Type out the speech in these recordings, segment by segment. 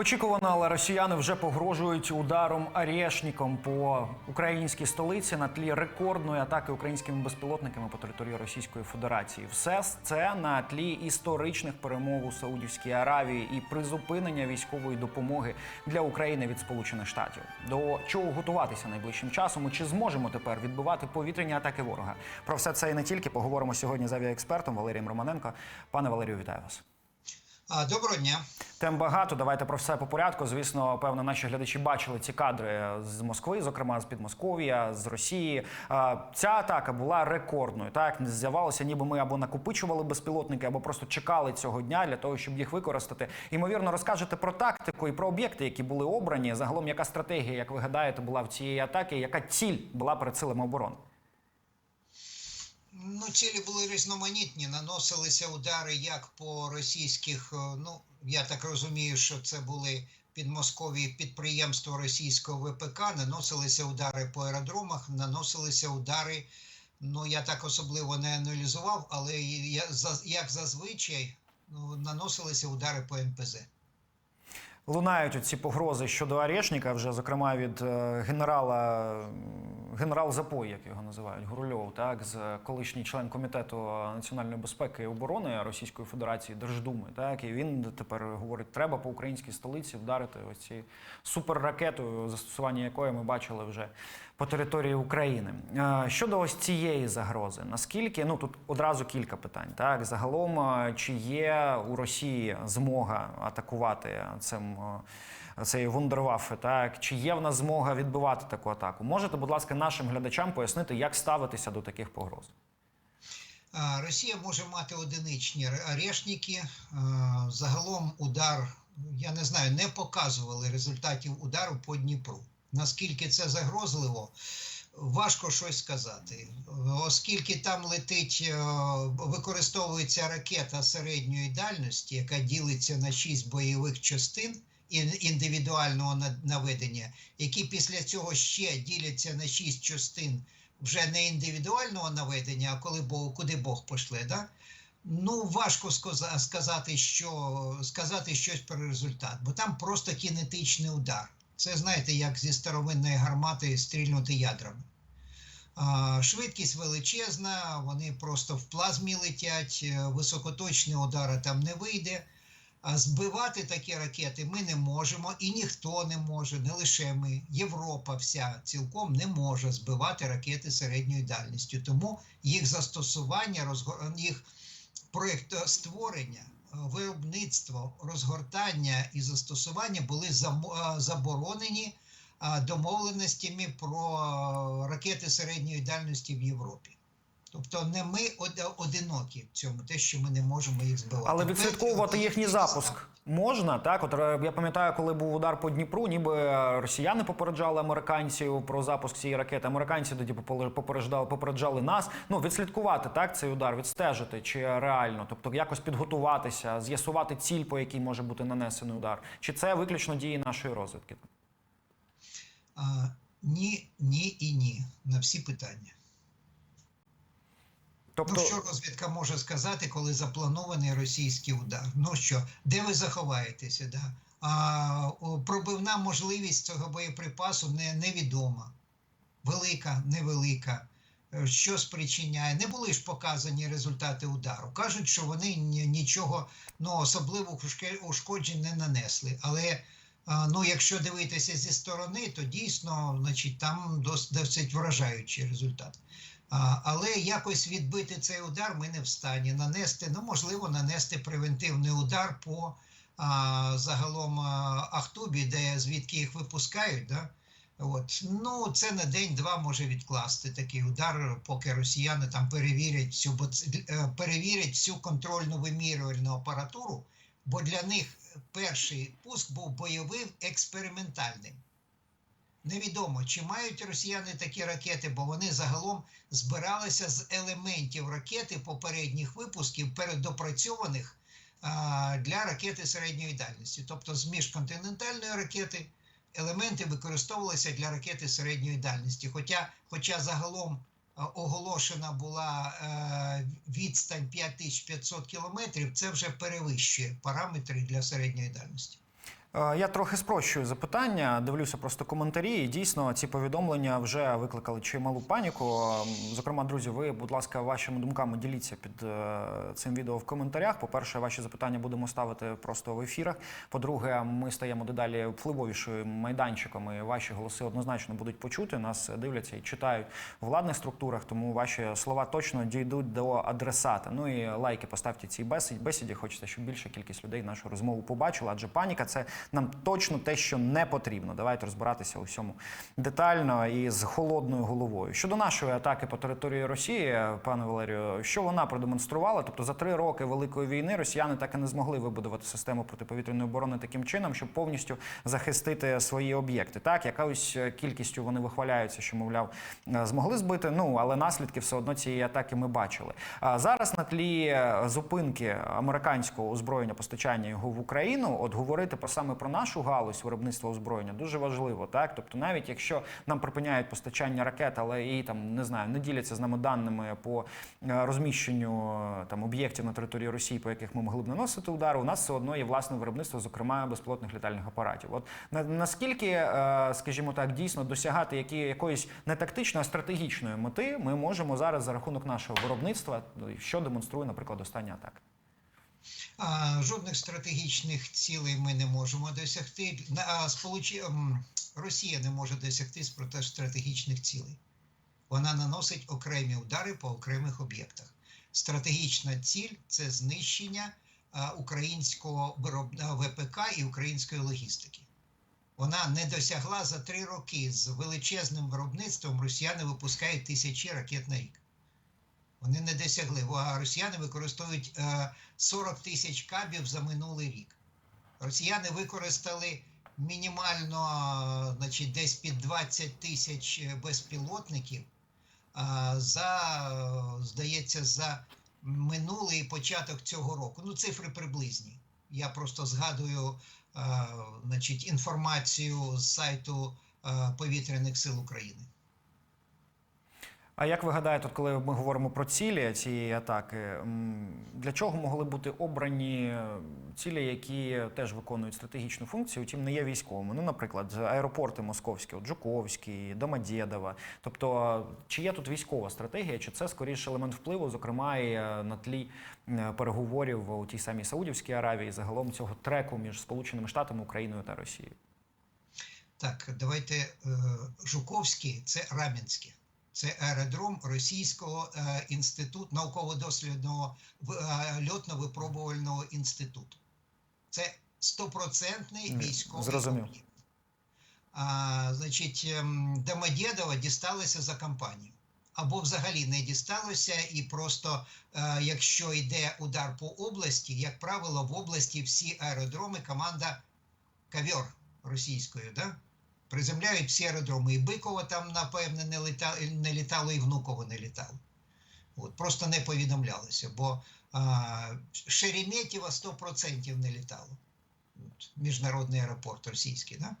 Очікувано, але росіяни вже погрожують ударом арєшніком по українській столиці на тлі рекордної атаки українськими безпілотниками по території Російської Федерації. Все це на тлі історичних перемог у Саудівській Аравії і призупинення військової допомоги для України від Сполучених Штатів. До чого готуватися найближчим часом? Чи зможемо тепер відбивати повітряні атаки ворога? Про все це і не тільки поговоримо сьогодні з авіаекспертом Валерієм Романенко. Пане Валерію, вітаю вас. Доброго дня. Тем багато. Давайте про все по порядку. Звісно, певно, наші глядачі бачили ці кадри з Москви, зокрема з Підмосков'я, з Росії. Ця атака була рекордною. Так здавалося, ніби ми або накопичували безпілотники, або просто чекали цього дня для того, щоб їх використати. Ймовірно, розкажете про тактику і про об'єкти, які були обрані. Загалом, яка стратегія, як ви гадаєте, була в цієї атаки? Яка ціль була перед силами оборони? Ну, цілі були різноманітні. Наносилися удари як по російських. е, Ну я так розумію, що це були підмоскові підприємства російського ВПК. Наносилися удари по аеродромах, наносилися удари. Ну я так особливо не аналізував, але я як зазвичай ну, наносилися удари по НПЗ. Лунають ці погрози щодо Арешника, вже зокрема від е, генерала генерал Запой, як його називають, Гурульов, так з колишній член комітету національної безпеки і оборони Російської Федерації Держдуми. Так і він тепер говорить, треба по українській столиці вдарити ось ці суперракетою, застосування якої ми бачили вже по території України. Е, Щодо ось цієї загрози, наскільки ну тут одразу кілька питань. Так загалом, е, чи є у Росії змога атакувати цим е, цей вундерваффе, так чи є в нас змога відбивати таку атаку? Можете, будь ласка, нашим глядачам пояснити, як ставитися до таких погроз? Росія може мати одиничні арешники. Загалом удар, я не знаю, не показували результатів удару по Дніпру. Наскільки це загрозливо, важко щось сказати. Оскільки там летить, е, використовується ракета середньої дальності, яка ділиться на шість бойових частин індивідуального наведення, які після цього ще діляться на шість частин вже не індивідуального наведення, а коли Бог, куди Бог пошле, да? Ну, важко сказати, що, сказати щось про результат, бо там просто кінетичний удар. Це знаєте, як зі старовинної гармати стрільнути ядрами. Швидкість величезна, вони просто в плазмі летять, е, високоточний удар там не вийде. Збивати такі ракети ми не можемо, і ніхто не може, не лише ми. Європа вся цілком не може збивати ракети середньої дальністю. Тому їх застосування, їх проєкт е, створення, е, виробництво, розгортання і застосування були е, заборонені домовленостями про ракети середньої дальності в Європі. Тобто не ми одинокі в цьому, те, що ми не можемо їх збивати. Але відслідковувати їхній запуск можна, так? От е, я пам'ятаю, коли був удар по Дніпру, ніби е, росіяни попереджали американців про запуск цієї ракети. Американці тоді попереджали, попереджали нас. Ну, відслідкувати так цей удар, відстежити чи реально, тобто якось підготуватися, з'ясувати ціль, по якій може бути нанесений удар. Чи це виключно дії нашої розвідки? А, ні, ні і ні на всі питання. Тобто, Ну, що розвідка може сказати, коли запланований російський удар? Ну що, де ви заховаєтеся? Да? А, пробивна можливість цього боєприпасу не, невідома. Велика, невелика. Е, Що спричиняє? Не були ж показані результати удару. Кажуть, що вони нічого ну, особливих ушкоджень не нанесли. Але ну, якщо дивитися зі сторони, то дійсно значить, там досить вражаючий результат. Але якось відбити цей удар ми не в стані нанести. Ну, можливо, нанести превентивний удар по а, загалом Ахтубі, де звідки їх випускають. Да? От. Ну, це на день-два може відкласти такий удар, поки росіяни там перевірять всю, бо е, перевірять всю контрольну вимірювальну апаратуру, бо для них перший пуск був бойовим експериментальним. Невідомо, чи мають росіяни такі ракети, бо вони загалом збиралися з елементів ракети попередніх випусків, передопрацьованих а, для ракети середньої дальності. Тобто з міжконтинентальної ракети елементи використовувалися для ракети середньої дальності. Хоча, хоча загалом а, оголошена була е, відстань 5500 кілометрів, це вже перевищує параметри для середньої дальності. Е, Я трохи спрощую запитання, дивлюся просто коментарі. І дійсно ці повідомлення вже викликали чималу паніку. Ем, Зокрема, друзі, ви, будь ласка, вашими думками діліться під е, цим відео в коментарях. По-перше, ваші запитання будемо ставити просто в ефірах. По-друге, ми стаємо дедалі впливовішою майданчиком, і ваші голоси однозначно будуть почути. Нас дивляться і читають в владних структурах, тому ваші слова точно дійдуть до адресата. Ну і лайки поставте цій бесіді. Хочеться, щоб більша кількість людей нашу розмову побачила, адже паніка це нам точно те, що не потрібно. Давайте розбиратися у всьому детально і з холодною головою. Щодо нашої атаки по території Росії, пане Валерію, що вона продемонструвала? Тобто за три роки великої війни росіяни так і не змогли вибудувати систему протиповітряної оборони таким чином, щоб повністю захистити свої об'єкти. Так, якоюсь кількістю вони вихваляються, що мовляв е, змогли збити. Ну але наслідки все одно цієї атаки ми бачили. А зараз на тлі е, зупинки американського озброєння постачання його в Україну, от говорити про саме про нашу галузь виробництва озброєння дуже важливо. Так, тобто, навіть якщо нам припиняють постачання ракет, але і там не знаю, не діляться з нами даними по е, розміщенню е, там об'єктів на території Росії, по яких ми могли б наносити удари, у нас все одно є власне виробництво, зокрема безпілотних літальних апаратів. От на, наскільки, е, скажімо так, дійсно досягати які, якоїсь не тактичної, а стратегічної мети, ми можемо зараз за рахунок нашого виробництва, що демонструє, наприклад, остання атака. Жодних стратегічних цілей ми не можемо досягти. Ем, Росія не може досягти стратегічних цілей. Вона наносить окремі удари по окремих об'єктах. Стратегічна ціль це знищення українського ВПК і української логістики. Вона не досягла за три роки з величезним виробництвом. Росіяни випускають тисячі ракет на рік. Вони не досягли. А росіяни використовують е, 40 тисяч кабів за минулий рік. Росіяни використали мінімально, е, значить, десь під 20 тисяч е, безпілотників за, е, здається, за минулий початок цього року. Ну, цифри приблизні. Я просто згадую е, значить, інформацію з сайту е, Повітряних сил України. А як ви гадаєте, от коли ми говоримо про цілі цієї атаки, для чого могли бути обрані е, цілі, які теж виконують стратегічну функцію, втім не є військовими? Ну, наприклад, аеропорти московські, от Жуковський, Домодєдова. Тобто, чи є тут військова стратегія, чи це скоріше елемент впливу, зокрема і е, на тлі е, переговорів у тій самій Саудівській Аравії, загалом цього треку між Сполученими Штатами, Україною та Росією? Так, давайте е, Жуковський це Рам'янське. Це аеродром Російського е, інституту науково-дослідного е, льотно-випробувального інституту. Це стопроцентний військовий зрозумів. об'єкт. А, значить, ем, Домодєдова дісталося за кампанію. Або взагалі не дісталося, і просто е, якщо йде удар по області, як правило, в області всі аеродроми команда Кавьор російською, да? Приземляють всі аеродроми. І Биково там, напевне, не літало, не літало, і Внуково не літало. От, просто не повідомлялося, бо а, Шереметьєво 100% не літало. От, міжнародний аеропорт російський. Да?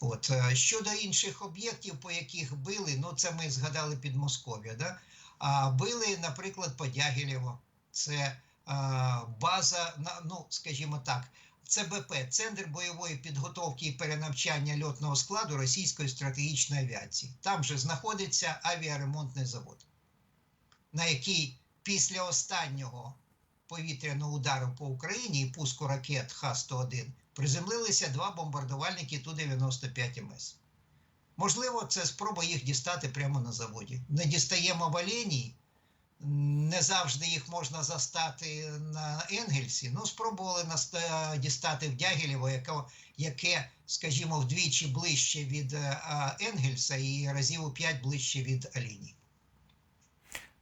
От, е, щодо інших об'єктів, по яких били, ну це ми згадали під Москов'я. Да? А били, наприклад, по Дягілєво. Це а, база, ну, скажімо так, ЦБП Центр бойової підготовки і перенавчання льотного складу російської стратегічної авіації. Там же знаходиться авіаремонтний завод, на який після останнього повітряного удару по Україні і пуску ракет Х-101 приземлилися два бомбардувальники Ту-95 МС. Можливо, це спроба їх дістати прямо на заводі. Не дістаємо в Оленій, не завжди їх можна застати на Енгельсі. Ну, спробували е, дістати в Дягілєво, яке, скажімо, вдвічі ближче від е, Енгельса і разів у п'ять ближче від Алінії.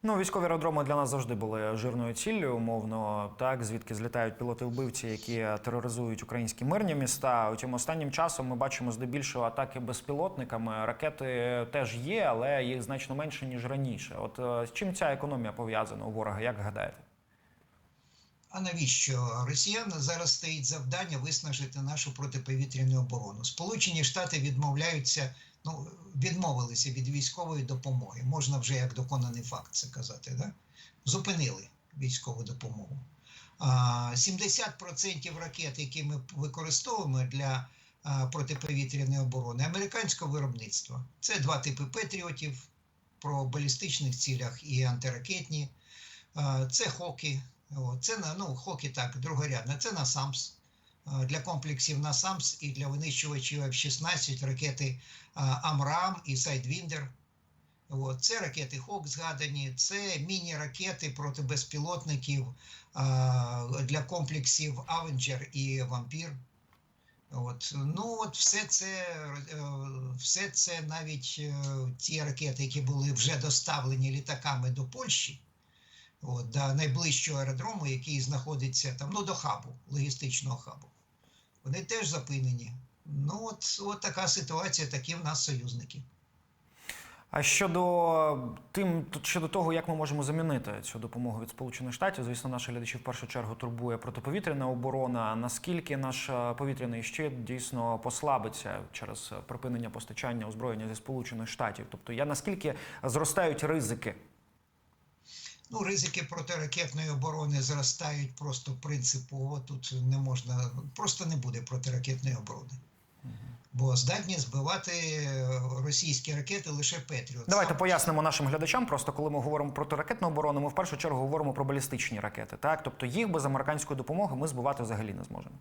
Ну, військові аеродроми для нас завжди були жирною ціллю, умовно, так, звідки злітають пілоти-вбивці, які тероризують українські мирні міста. Утім, останнім часом ми бачимо здебільшого атаки безпілотниками. Ракети теж є, але їх значно менше, ніж раніше. От е, з чим ця економія пов'язана у ворога, як гадаєте? А навіщо росіян зараз стоїть завдання виснажити нашу протиповітряну оборону? Сполучені Штати відмовляються, ну відмовилися від військової допомоги. Можна вже як доконаний факт це казати. Да? Зупинили військову допомогу. А, 70% ракет, які ми використовуємо для протиповітряної оборони, американського виробництва. Це два типи патріотів про балістичних цілях і антиракетні. Це хоки. Це ну, хоки так, другорядне. Це на САМС. Для комплексів на САМС і для винищувачів F-16 ракети Амрам і Сайдвіндер. Це ракети Хок згадані, це міні-ракети проти безпілотників для комплексів Авенджер і Вампір. От, ну от все це, е, все це навіть е, ті ракети, які були вже доставлені літаками до Польщі, от, до найближчого аеродрому, який знаходиться там, ну до хабу, логістичного хабу. Вони теж запинені. Ну, от, от така ситуація, такі в нас союзники. А щодо тим, щодо того, як ми можемо замінити цю допомогу від Сполучених Штатів, звісно, наші глядачі в першу чергу турбує протиповітряна оборона. Наскільки наш е, повітряний щит дійсно послабиться через припинення постачання озброєння зі Сполучених Штатів? Тобто, я наскільки зростають ризики? Ну, ризики протиракетної оборони зростають просто принципово. Тут не можна, просто не буде протиракетної оборони. Бо здатні збивати е, російські ракети лише Петріот. Давайте пояснимо нашим глядачам. Просто коли ми говоримо про ракетну оборону, ми в першу чергу говоримо про балістичні ракети. Так, тобто їх без американської допомоги ми збивати взагалі не зможемо.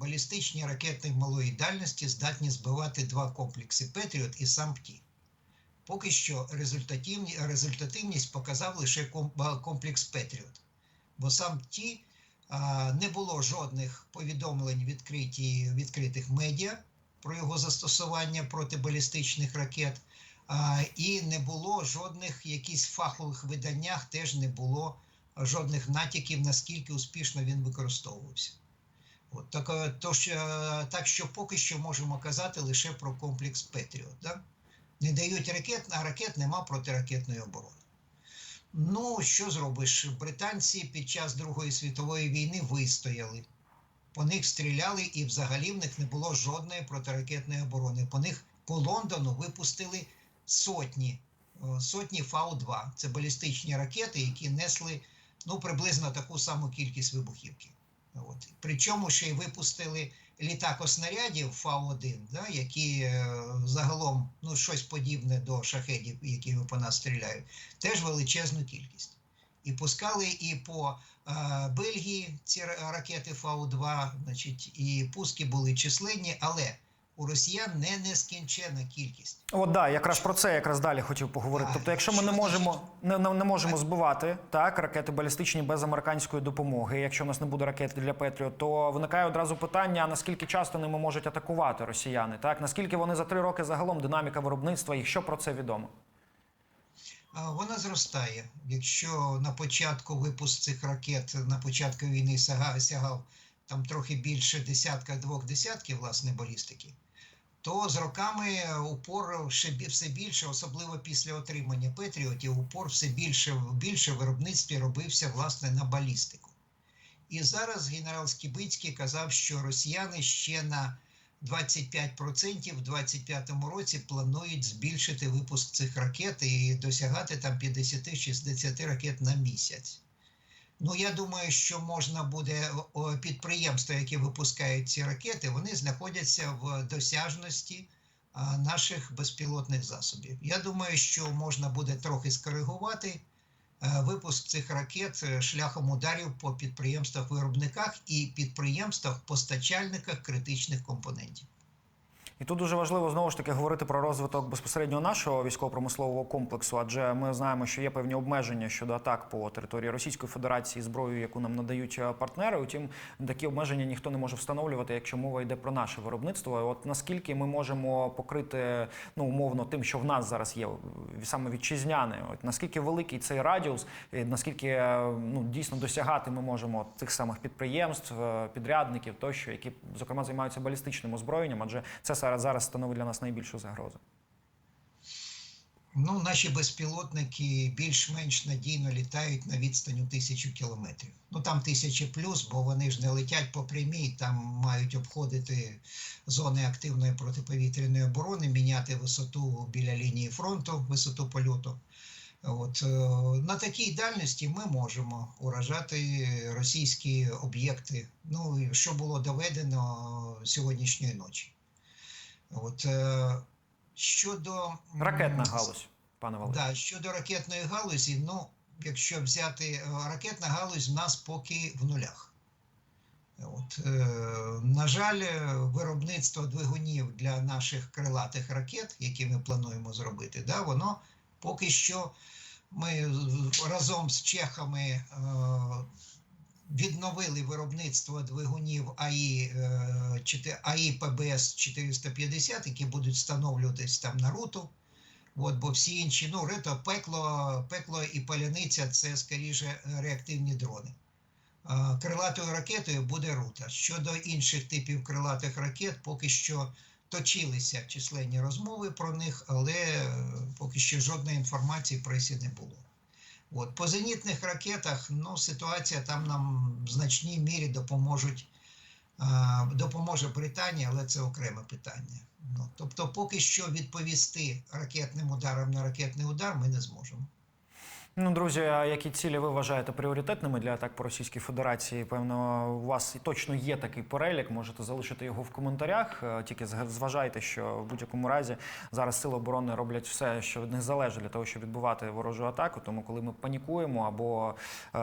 Балістичні ракети малої дальності здатні збивати два комплекси Петріот і САМПТІ. Поки що результативні, результативність показав лише комплекс Петріот. Бо сам ті не було жодних повідомлень відкриті, відкритих медіа про його застосування проти балістичних ракет, і не було жодних якісь фахових виданнях, теж не було жодних натяків, наскільки успішно він використовувався. От, так, е, то, що, е, так що поки що можемо казати лише про комплекс Петріот. Да? Не дають ракет, а ракет нема протиракетної оборони. Ну, що зробиш? Британці під час Другої світової війни вистояли. По них стріляли, і взагалі в них не було жодної протиракетної оборони. По них по Лондону випустили сотні, сотні Фау-2. Це балістичні ракети, які несли ну, приблизно таку саму кількість вибухівки. От. Причому ще й випустили літакоснарядів Фау-1, да, які е, загалом ну, щось подібне до шахедів, які по нас стріляють, теж величезну кількість. І пускали і по е, Бельгії ці ракети Фау-2, значить, і пуски були численні, але у росіян не нескінчена кількість. От да, якраз про це якраз далі хотів поговорити. А, Тобто, якщо ми не можемо не, не, не можемо збивати так ракети балістичні без американської допомоги, якщо у нас не буде ракет для Петріот, то виникає одразу питання: наскільки часто ними можуть атакувати росіяни? Так наскільки вони за три роки загалом динаміка виробництва їх що про це відомо? Вона зростає. Якщо на початку випуск цих ракет на початку війни сягав там трохи більше десятка двох десятків власне балістики, то з роками упор все більше, особливо після отримання Петріотів, упор все більше більше виробництві робився власне на балістику. І зараз генерал Скібицький казав, що росіяни ще на 25% в 25-му році планують збільшити випуск цих ракет і досягати там 50-60 ракет на місяць. Ну, я думаю, що можна буде підприємства, які випускають ці ракети, вони знаходяться в досяжності наших безпілотних засобів. Я думаю, що можна буде трохи скоригувати е, випуск цих ракет е, шляхом ударів по підприємствах-виробниках і підприємствах-постачальниках критичних компонентів. І тут дуже важливо знову ж таки говорити про розвиток безпосередньо нашого військово-промислового комплексу, адже ми знаємо, що є певні обмеження щодо атак по території Російської Федерації зброєю, яку нам надають е, партнери. Утім, такі обмеження ніхто не може встановлювати, якщо мова йде про наше виробництво. От наскільки ми можемо покрити ну умовно тим, що в нас зараз є саме вітчизняне, от наскільки великий цей радіус, і наскільки е, ну дійсно досягати ми можемо тих самих підприємств, е, підрядників тощо, які зокрема займаються балістичним озброєнням, адже це зараз зараз становить для нас найбільшу загрозу. Ну, наші безпілотники більш-менш надійно літають на відстані тисячу кілометрів. Ну там тисячі плюс, бо вони ж не летять по прямій, там мають обходити зони активної протиповітряної оборони, міняти висоту біля лінії фронту, висоту польоту. От, е, на такій дальності ми можемо уражати російські об'єкти, ну, що було доведено сьогоднішньої ночі. От, е, щодо Ракетна галузь, пане Валерію. Да, щодо ракетної галузі, ну, якщо взяти е, ракетна галузь, в нас поки в нулях. От, е, на жаль, виробництво двигунів для наших крилатих ракет, які ми плануємо зробити, да, воно поки що ми разом з чехами е, відновили виробництво двигунів АІ, е, АІ ПБС 450, які будуть встановлюватись там на руту. От, бо всі інші, ну, рито, пекло, пекло і паляниця це скоріше реактивні дрони. Крилатою ракетою буде рута. Щодо інших типів крилатих ракет, поки що точилися численні розмови про них, але е, поки що жодної інформації в пресі не було. От, по зенітних ракетах ну, ситуація там нам в значній мірі допоможуть, допоможе Британія, але це окреме питання. Ну, тобто, поки що відповісти ракетним ударом на ракетний удар ми не зможемо. Ну, друзі, а які цілі ви вважаєте пріоритетними для атак по Російській Федерації? Певно, у вас точно є такий перелік. Можете залишити його в коментарях. Е, Тільки зважайте, що в будь-якому разі зараз сили оборони роблять все, що від них залежить для того, щоб відбувати ворожу атаку. Тому, коли ми панікуємо або, е,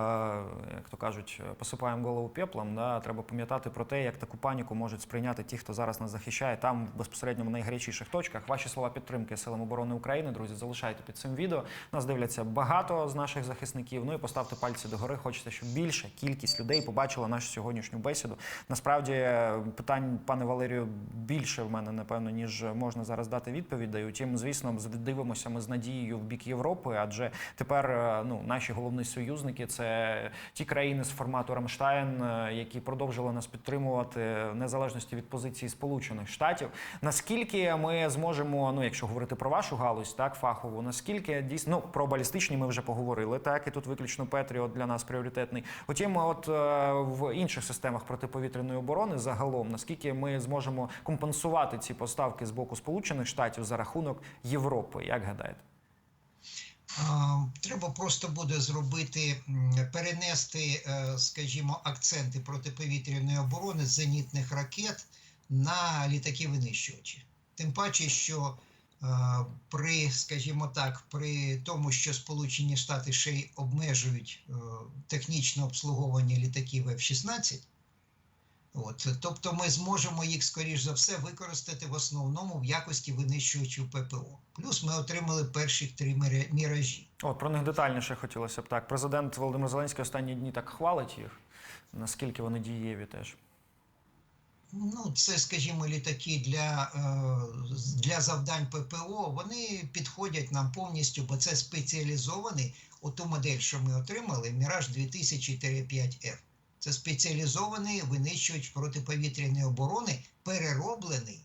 як то кажуть, посипаємо голову пеплом, да, треба пам'ятати про те, як таку паніку можуть сприйняти ті, хто зараз нас захищає там безпосередньо в найгарячіших точках. Ваші слова підтримки силам оборони України, друзі, залишайте під цим відео. Нас дивляться багато з наших захисників. Ну і поставте пальці догори. Хочеться, щоб більша кількість людей побачила нашу сьогоднішню бесіду. Насправді е, питань, пане Валерію, більше в мене напевно, ніж можна зараз дати відповідей. Утім, звісно, дивимося ми з надією в бік Європи, адже тепер е, ну наші головні союзники це ті країни з формату Рамштайн, е, які продовжили нас підтримувати в незалежності від позиції Сполучених Штатів. Наскільки ми зможемо, ну якщо говорити про вашу галузь, так фахову, наскільки дійсно ну, про балістичні ми вже поговорили, так і тут виключно Петріот для нас пріоритетний. Утім, от е, в інших системах протиповітряної оборони загалом, наскільки ми зможемо компенсувати ці поставки з боку Сполучених Штатів за рахунок Європи, як гадаєте? Треба просто буде зробити, перенести, е, скажімо, акценти протиповітряної оборони зенітних ракет на літаки винищувачі. Тим паче, що при, скажімо так, при тому, що Сполучені Штати ще й обмежують е, технічне обслуговування літаків F-16, От, тобто ми зможемо їх, скоріш за все, використати в основному в якості винищувачів ППО. Плюс ми отримали перші три міра- міражі. От про них детальніше хотілося б так. Президент Володимир Зеленський останні дні так хвалить їх. Наскільки вони дієві теж? Ну, це, скажімо, літаки для, е, для завдань ППО. Вони підходять нам повністю, бо це спеціалізований. Оту модель, що ми отримали, Міраж 2000-5F. Це спеціалізований винищувач протиповітряної оборони, перероблений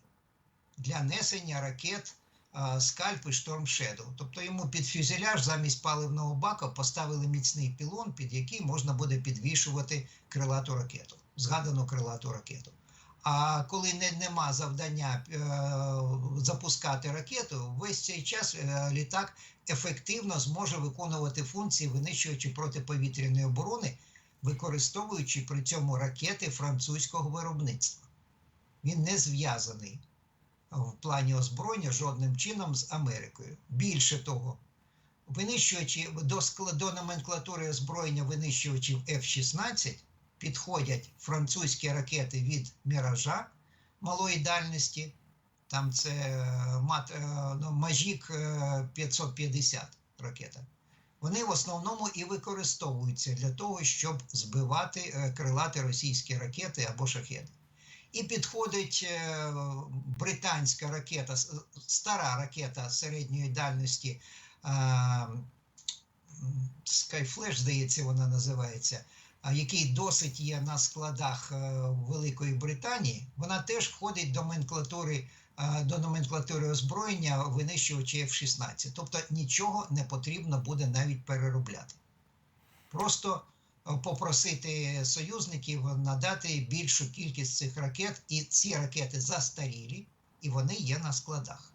для несення ракет е, Скальп і Шторм Shadow. Тобто йому під фюзеляж замість паливного бака поставили міцний пілон, під який можна буде підвішувати крилату ракету, згадану крилату ракету. А коли не, нема завдання е, запускати ракету, весь цей час е, літак ефективно зможе виконувати функції винищувачі протиповітряної оборони, використовуючи при цьому ракети французького виробництва. Він не зв'язаний в плані озброєння жодним чином з Америкою. Більше того, винищувачі до, до номенклатури озброєння винищувачів F-16 підходять французькі ракети від Міража малої дальності. Там це е, е, ну, Мажік е, 550 ракета. Вони в основному і використовуються для того, щоб збивати е, крилаті російські ракети або шахеди. І підходить е, британська ракета, стара ракета середньої дальності е, Skyflash, здається, вона називається, який досить є на складах е, Великої Британії, вона теж входить до номенклатури, е, до номенклатури озброєння винищувачі F-16. Тобто нічого не потрібно буде навіть переробляти. Просто е, попросити союзників надати більшу кількість цих ракет, і ці ракети застарілі, і вони є на складах.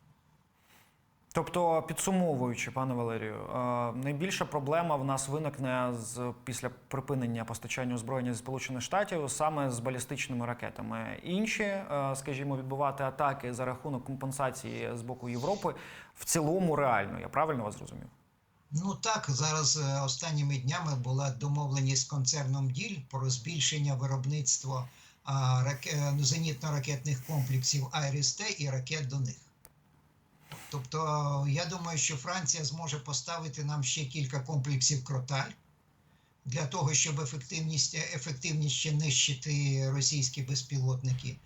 Тобто, підсумовуючи, пане Валерію, е, найбільша проблема в нас виникне з після припинення постачання озброєння зі Сполучених Штатів саме з балістичними ракетами. Інші, е, скажімо, відбувати атаки за рахунок компенсації з боку Європи в цілому реально. Я правильно вас зрозумів? Ну так, зараз е, останніми днями була домовленість з концерном Діль про збільшення виробництва а, раке- е, зенітно-ракетних комплексів Айріс-Т і ракет до них. Тобто, е, я думаю, що Франція зможе поставити нам ще кілька комплексів Кроталь для того, щоб ефективність, ефективніше нищити російські безпілотники.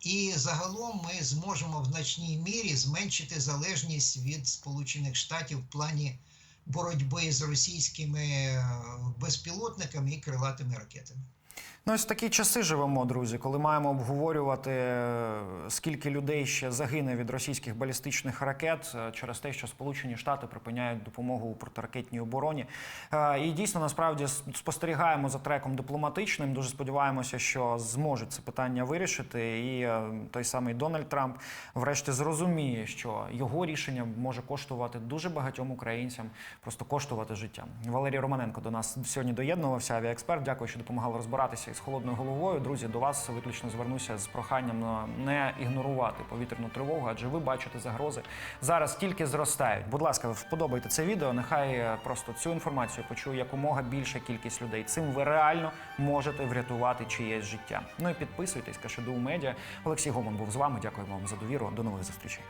І загалом ми зможемо в значній мірі зменшити залежність від Сполучених Штатів в плані боротьби з російськими е, безпілотниками і крилатими ракетами. Ну, ось такі часи живемо, друзі, коли маємо обговорювати, е, скільки людей ще загине від російських балістичних ракет е, через те, що Сполучені Штати припиняють допомогу у протиракетній обороні. Е, І дійсно насправді спостерігаємо за треком дипломатичним. Дуже сподіваємося, що зможуть це питання вирішити. І той самий Дональд Трамп, врешті, зрозуміє, що його рішення може коштувати дуже багатьом українцям, просто коштувати життя. Валерій Романенко до нас сьогодні доєднувався. Авіаексперт. Дякую, що допомагали розбиратися із холодною головою. Друзі, до вас виключно звернуся з проханням не ігнорувати повітряну тривогу, адже ви бачите загрози зараз тільки зростають. Будь ласка, вподобайте це відео. Нехай е, просто цю інформацію почує якомога більша кількість людей. Цим ви реально можете врятувати чиєсь життя. Ну і підписуйтесь, Кашеду Медіа. Олексій Гомон був з вами. Дякуємо вам за довіру. До нових зустрічей.